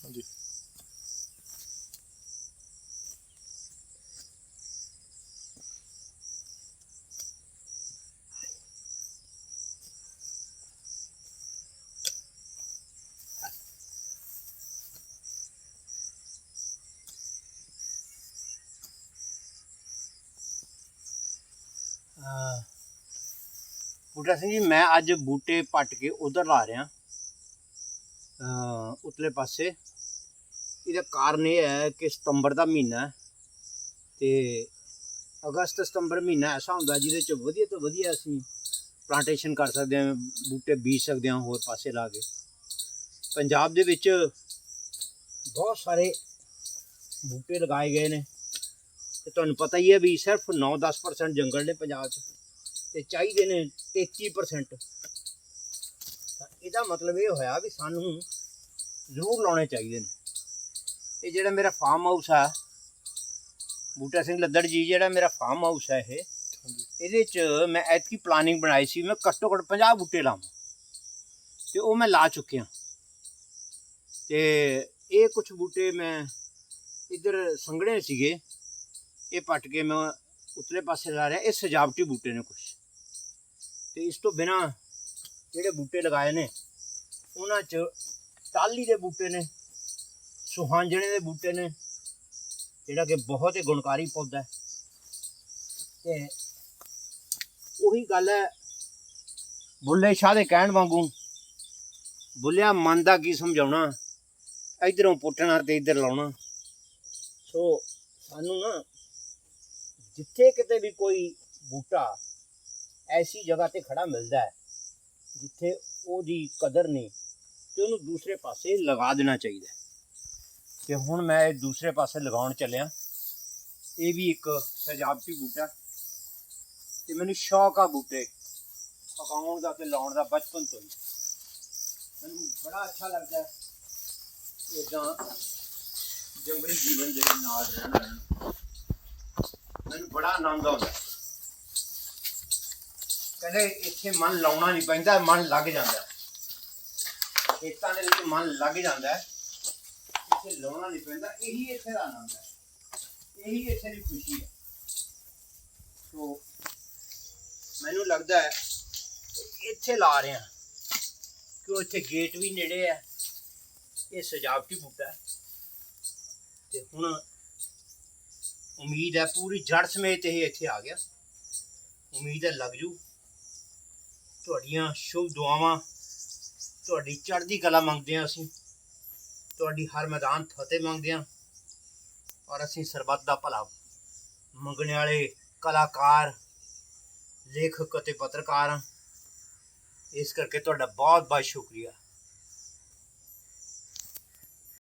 ਹਾਂਜੀ ਅਹ ਬੂਟਾ ਸਿੰਘ ਜੀ ਮੈਂ ਅੱਜ ਬੂਟੇ ਪੱਟ ਕੇ ਉਧਰ ਲਾ ਰਿਹਾ ਅ ਉਤਲੇ ਪਾਸੇ। ਇਹਦਾ ਕਾਰਨ ਇਹ ਹੈ ਕਿ ਸਤੰਬਰ ਦਾ ਮਹੀਨਾ ਹੈ ਤੇ ਅਗਸਤ ਸਤੰਬਰ ਮਹੀਨਾ ਐਸਾ ਹੁੰਦਾ ਜਿਹਦੇ ਚ ਵਧੀਆ ਤੋਂ ਵਧੀਆ ਅਸੀਂ ਪਲਾਂਟੇਸ਼ਨ ਕਰ ਸਕਦੇ ਹਾਂ, ਬੂਟੇ ਬੀਜ ਸਕਦੇ ਹਾਂ ਹੋਰ ਪਾਸੇ ਲਾ ਕੇ। ਪੰਜਾਬ ਦੇ ਵਿੱਚ ਬਹੁਤ ਸਾਰੇ ਬੂਟੇ ਲਗਾਏ ਗਏ ਨੇ ਤੇ ਤੁਹਾਨੂੰ ਪਤਾ ਹੀ ਹੈ ਵੀ ਸਿਰਫ 9-10% ਜੰਗਲ ਨੇ ਪੰਜਾਬ 'ਚ ਤੇ ਚਾਹੀਦੇ ਨੇ 33% ਤਾਂ ਇਹਦਾ ਮਤਲਬ ਇਹ ਹੋਇਆ ਵੀ ਸਾਨੂੰ ਜ਼ਰੂਰ ਲਾਉਣੇ ਚਾਹੀਦੇ ਨੇ। ਇਹ ਜਿਹੜਾ ਮੇਰਾ ਫਾਰਮ ਹਾਊਸ ਆ ਬੂਟਾ ਸਿੰਘ ਲੱਦੜ ਜੀ ਜਿਹੜਾ ਮੇਰਾ ਫਾਰਮ ਹਾਊਸ ਹੈ ਇਹ ਇਹਦੇ 'ਚ ਮੈਂ ਐਤਕੀ ਪਲਾਨਿੰਗ ਬਣਾਈ ਸੀ ਮੈਂ ਘੱਟੋ ਘੱਟ 50 ਬੂਟੇ ਲਾਵਾਂ ਤੇ ਉਹ ਮੈਂ ਲਾ ਚੁੱਕਿਆ। ਤੇ ਇਹ ਕੁਝ ਬੂਟੇ ਮੈਂ ਇੱਧਰ ਸੰਘਣੇ ਸੀਗੇ ਇਹ ਪੱਟ ਕੇ ਮੈਂ ਉਤਲੇ ਪਾਸੇ ਲਾ ਰਿਹਾ ਇਹ ਸਜਾਵਟੀ ਬੂਟੇ ਨੇ ਕੁਝ ਤੇ ਇਸ ਤੋਂ ਬਿਨਾ ਜਿਹੜੇ ਬੂਟੇ ਲਗਾਏ ਨੇ, ਉਹਨਾਂ 'ਚ ਟਾਲੀ ਦੇ ਬੂਟੇ ਨੇ, ਸੁਹਾਂਜਣੇ ਦੇ ਬੂਟੇ ਨੇ, ਜਿਹੜਾ ਕਿ ਬਹੁਤ ਹੀ ਗੁਣਕਾਰੀ ਪੌਦਾ ਹੈ। ਤੇ ਉਹੀ ਗੱਲ ਹੈ, ਬੁੱਲੇ ਸ਼ਾਹ ਦੇ ਕਹਿਣ ਵਾਂਗੂ, ਬੁੱਲਿਆ, ਮਨ ਦਾ ਕੀ ਸਮਝਾਉਣਾ, ਇਧਰੋਂ ਪੁੱਟਣਾ ਤੇ ਇਧਰ ਲਾਉਣਾ। ਸੋ ਸਾਨੂੰ ਨਾ, ਜਿੱਥੇ ਕਿਤੇ ਵੀ ਕੋਈ ਬੂਟਾ ਐਸੀ ਜਗ੍ਹਾ ਤੇ ਖੜਾ ਮਿਲਦਾ ਹੈ ਜਿੱਥੇ ਉਹਦੀ ਕਦਰ ਨਹੀਂ, ਤੇ ਉਹਨੂੰ ਦੂਸਰੇ ਪਾਸੇ ਲਗਾ ਦੇਣਾ ਚਾਹੀਦਾ ਹੈ। ਤੇ ਹੁਣ ਮੈਂ ਇਹ ਦੂਸਰੇ ਪਾਸੇ ਲਗਾਉਣ ਚੱਲਿਆ। ਇਹ ਵੀ ਇੱਕ ਸਜਾਵਟੀ ਬੂਟਾ ਤੇ ਮੈਨੂੰ ਸ਼ੌਕ ਆ ਬੂਟੇ ਪਕਾਉਣ ਦਾ ਤੇ ਲਾਉਣ ਦਾ ਬਚਪਨ ਤੋਂ ਹੀ। ਮੈਨੂੰ ਬੜਾ ਅੱਛਾ ਲੱਗਦਾ ਹੈ ਇਦਾਂ ਜੰਗਲੀ ਜੀਵਨ ਦੇ ਨਾਲ ਰਹਿਣਾ। ਮੈਨੂੰ ਬੜਾ ਆਨੰਦ ਆਉਂਦਾ ਕਹਿੰਦੇ ਇੱਥੇ ਮਨ ਲਾਉਣਾ ਨਹੀਂ ਪੈਂਦਾ, ਮਨ ਲੱਗ ਜਾਂਦਾ ਖੇਤਾਂ ਦੇ ਵਿੱਚ ਮਨ ਲੱਗ ਜਾਂਦਾ ਇੱਥੇ ਲਾਉਣਾ ਨਹੀਂ ਪੈਂਦਾ, ਇਹੀ ਇੱਥੇ ਦਾ ਆਨੰਦ ਹੈ। ਇਹੀ ਇੱਥੇ ਦੀ ਖੁਸ਼ੀ ਹੈ। ਸੋ ਮੈਨੂੰ ਲੱਗਦਾ ਹੈ ਇੱਥੇ ਲਾ ਰਹੇ ਹਾਂ। ਕਿਉਂ ਇੱਥੇ ਗੇਟ ਵੀ ਨੇੜੇ ਹੈ। ਇਹ ਸਜਾਵਟੀ ਬੂਟਾ ਹੈ। ਤੇ ਹੁਣ ਉਮੀਦ ਹੈ ਪੂਰੀ ਜੜ ਸਮੇਤ ਇਹ ਇੱਥੇ ਆ ਗਿਆ। ਉਮੀਦ ਹੈ ਲੱਗ ਜੂ। ਤੁਹਾਡੀਆਂ ਸ਼ੁਭ ਦੁਆਵਾਂ, ਤੁਹਾਡੀ ਚੜ੍ਹਦੀ ਕਲਾ ਮੰਗਦੇ ਹਾਂ ਅਸੀਂ, ਤੁਹਾਡੀ ਹਰ ਮੈਦਾਨ ਫਤਿਹ ਮੰਗਦੇ ਹਾਂ ਔਰ ਅਸੀਂ ਸਰਬੱਤ ਦਾ ਭਲਾ ਮੰਗਣ ਵਾਲੇ ਕਲਾਕਾਰ, ਲੇਖਕ ਅਤੇ ਪੱਤਰਕਾਰ ਹਾਂ। ਇਸ ਕਰਕੇ ਤੁਹਾਡਾ ਬਹੁਤ ਬਹੁਤ ਸ਼ੁਕਰੀਆ।